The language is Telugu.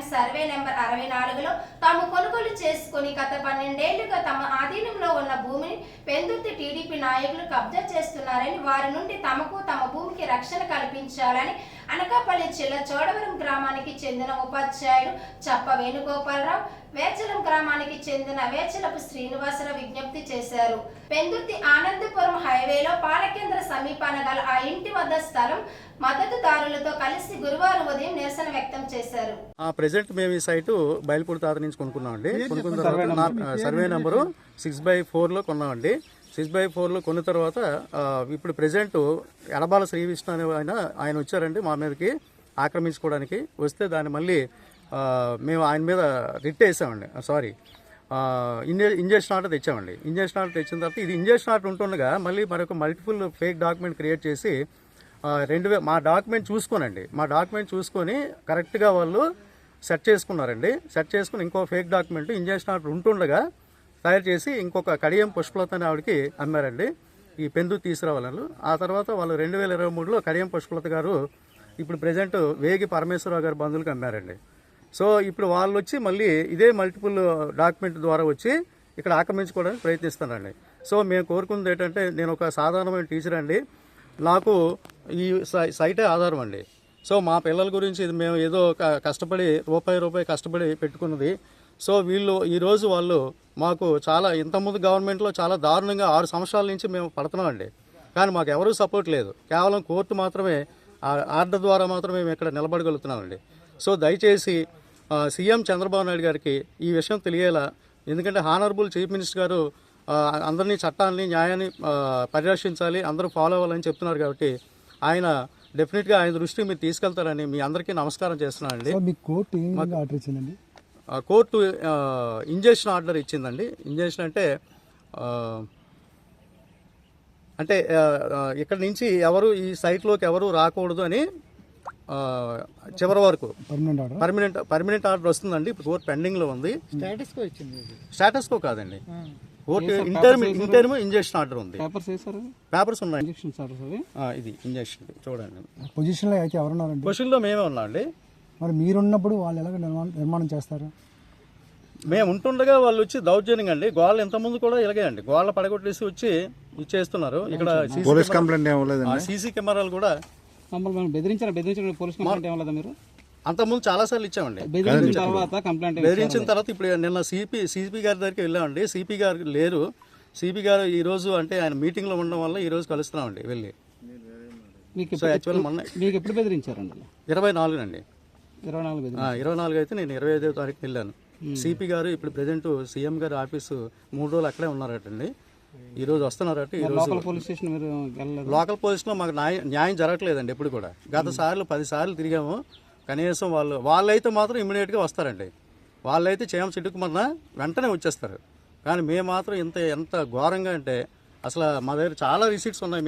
పాలెం సర్వే నెంబర్ అరవై నాలుగులో తాము కొనుగోలు చేసుకుని గత పన్నెండేళ్ళుగా తమ ఆధీనంలో ఉన్న భూమిని పెందుర్తి టీడీపీ నాయకులు కబ్జా చేస్తున్నారని వారి నుండి తమకు తమ భూమికి రక్షణ కల్పించాలని అనకాపల్లి జిల్లా చోడవరం గ్రామానికి చెందిన ఉపాధ్యాయుడు చప్ప వేణుగోపాలరావు వేచలం గ్రామానికి చెందిన వేచలపు శ్రీనివాసరావు విజ్ఞప్తి చేశారు. పెందుర్తి ఆనందపురం హైవేలో పాలకేంద్ర సమీపాన గల ఆ ఇంటి వద్ద స్థలం మద్దతుదారులతో కలిసి గురువారం ఉదయం నిరసన వ్యక్తం చేశారు. ఆ ప్రెసెంట్ మేము ఈ సైటు బయలుపూడి తాత నుంచి కొనుక్కున్నామండి. కొనుక్కున్న తర్వాత నా సర్వే నెంబరు సిక్స్ బై ఫోర్లో కొన్నామండి. సిక్స్ బై ఫోర్లో కొన్న తర్వాత ఇప్పుడు ప్రెసెంట్ ఎడబాల శ్రీ అనే ఆయన ఆయన వచ్చారండి మా మీదకి ఆక్రమించుకోవడానికి. వస్తే దాన్ని మళ్ళీ మేము ఆయన మీద రిట్ వేసామండి. సారీ. ఇంజ ఇంజక్షన్ ఆర్డర్ తెచ్చామండి. ఇంజక్షన్ ఆర్డర్ తెచ్చిన తర్వాత ఇది ఇంజక్షన్ ఆర్డర్ ఉంటుండగా మళ్ళీ మరొక మల్టిపుల్ ఫేక్ డాక్యుమెంట్ క్రియేట్ చేసి రెండు మా డాక్యుమెంట్ చూసుకోనండి. మా డాక్యుమెంట్ చూసుకొని కరెక్ట్గా వాళ్ళు సెట్ చేసుకున్నారండి. సెట్ చేసుకుని ఇంకో ఫేక్ డాక్యుమెంట్ ఇంజక్షన్ ఆర్డర్ ఉంటుండగా తయారు చేసి ఇంకొక కడియం పుష్పలత అనే ఆవిడకి అమ్మారండి. ఈ పెందు తీసుకురావాలను. ఆ తర్వాత వాళ్ళు రెండు వేల ఇరవై మూడులో కడియం పుష్పలత గారు ఇప్పుడు ప్రజెంట్ వేగి పరమేశ్వరరావు గారి బంధువులకు అమ్మారండి. సో ఇప్పుడు వాళ్ళు వచ్చి మళ్ళీ ఇదే మల్టిపుల్ డాక్యుమెంట్ ద్వారా వచ్చి ఇక్కడ ఆక్రమించుకోవడానికి ప్రయత్నిస్తానండి సో మేము కోరుకుంది ఏంటంటే నేను ఒక సాధారణమైన టీచర్ అండి. నాకు ఈ సై- సైటే ఆధారం అండి. సో మా పిల్లల గురించి ఇది మేము ఏదో ఒక కష్టపడి రూపాయి రూపాయి కష్టపడి పెట్టుకున్నది. సో వీళ్ళు ఈరోజు వాళ్ళు మాకు చాలా ఇంతకుముందు గవర్నమెంట్లో చాలా దారుణంగా ఆరు సంవత్సరాల నుంచి మేము పడుతున్నామండి. కానీ మాకు ఎవరూ సపోర్ట్ లేదు. కేవలం కోర్టు మాత్రమే ఆర్డర్ ద్వారా మాత్రమే మేము ఇక్కడ నిలబడగలుగుతున్నామండి. సో దయచేసి సీఎం చంద్రబాబు నాయుడు గారికి ఈ విషయం తెలియేలా ఎందుకంటే హానరబుల్ చీఫ్ మినిస్టర్ గారు అందరినీ చట్టాన్ని న్యాయాన్ని పరిరక్షించాలి అందరూ ఫాలో అవ్వాలని చెప్తున్నారు కాబట్టి ఆయన డెఫినెట్గా ఆయన దృష్టికి మీరు తీసుకెళ్తారని మీ అందరికీ నమస్కారం చేస్తున్నానండి. సార్ మీకు కోర్టు ఆర్డర్ ఇచ్చిందండి? కోర్టు ఇంజక్షన్ ఆర్డర్ ఇచ్చిందండి. ఇంజక్షన్ అంటే అంటే ఇక్కడ నుంచి ఎవరు ఈ సైట్లోకి ఎవరు రాకూడదు అని చివరి వరకు. పర్మనెంట్ ఆర్డర్ పర్మనెంట్ ఆర్డర్ వస్తుందండి. ఇప్పుడు కోర్టు పెండింగ్లో ఉంది. స్టేటస్ కో ఇచ్చింది ఇది. స్టేటస్ కో కాదండి. Court interim interim injection order ఉంది. పేపర్స్ ఉన్నాయి. ఇంజక్షన్ సార్ అవి ఆ, ఇది ఇంజక్షన్. చూడండి. పొజిషన్లో అయితే మేమే ఉన్నామండి. మరి మీరున్నప్పుడు వాళ్ళు ఎలాగ నిర్మాణం నిర్మాణం చేస్తారు? మేము ఉంటుండగా వాళ్ళు వచ్చి దౌర్జన్యంగా అండి. గోళ్ళ ఇంతకుముందు కూడా ఇలాగే అండి. గోళ్ళ పడగొట్టేసి వచ్చి ఇచ్చేస్తున్నారు ఇక్కడ పోలీస్ కంప్లైంట్ సీసీ కెమెరాలు కూడా మమ్మల్ని మనం బెదిరించారు? బెదిరించిన పోలీస్ కంప్లైంట్ ఏమలేదా మీరు? అంతకుముందు చాలా సార్లు ఇచ్చామండి. బెదిరించిన తర్వాత కంప్లైంట్ బెదిరించిన తర్వాత ఇప్పుడు నిన్న సిపి సిపి గారి దగ్గరికి వెళ్ళామండి. సిపి గారు లేరు. సిపి గారు ఈ రోజు అంటే ఆయన మీటింగ్లో ఉండడం వల్ల ఈ రోజు కలుస్తున్నామండి వెళ్ళి. మీకు సో యాక్చువల్ మొన్న మీకు ఎప్పుడు బెదిరించారండి? ఇరవై నాలుగు అండి ఇరవై నాలుగు బెదిరి ఇరవై నాలుగు అయితే నేను ఇరవై ఐదో తారీఖు వెళ్ళాను. సిపి గారు ఇప్పుడు ప్రజెంట్ సీఎం గారి ఆఫీసు మూడు రోజులు అక్కడే ఉన్నారటండి. ఈ రోజు వస్తున్నారట ఈ రోజు లోకల్ పోలీస్ స్టేషన్ మీరు వెళ్ళలేదు? లోకల్ పోలీసులో మాకు న్యాయం న్యాయం జరగట్లేదండి ఎప్పుడు కూడా. గత సార్లు పది సార్లు తిరిగాము. కనీసం వాళ్ళు వాళ్ళైతే మాత్రం ఇమీడియట్గా వస్తారండి. వాళ్ళైతే చేమ చిట్టుకుమన్నా వెంటనే వచ్చేస్తారు. కానీ మేము మాత్రం ఇంత ఎంత ఘోరంగా అంటే అసలు మా దగ్గర చాలా రిసీట్స్ ఉన్నాయి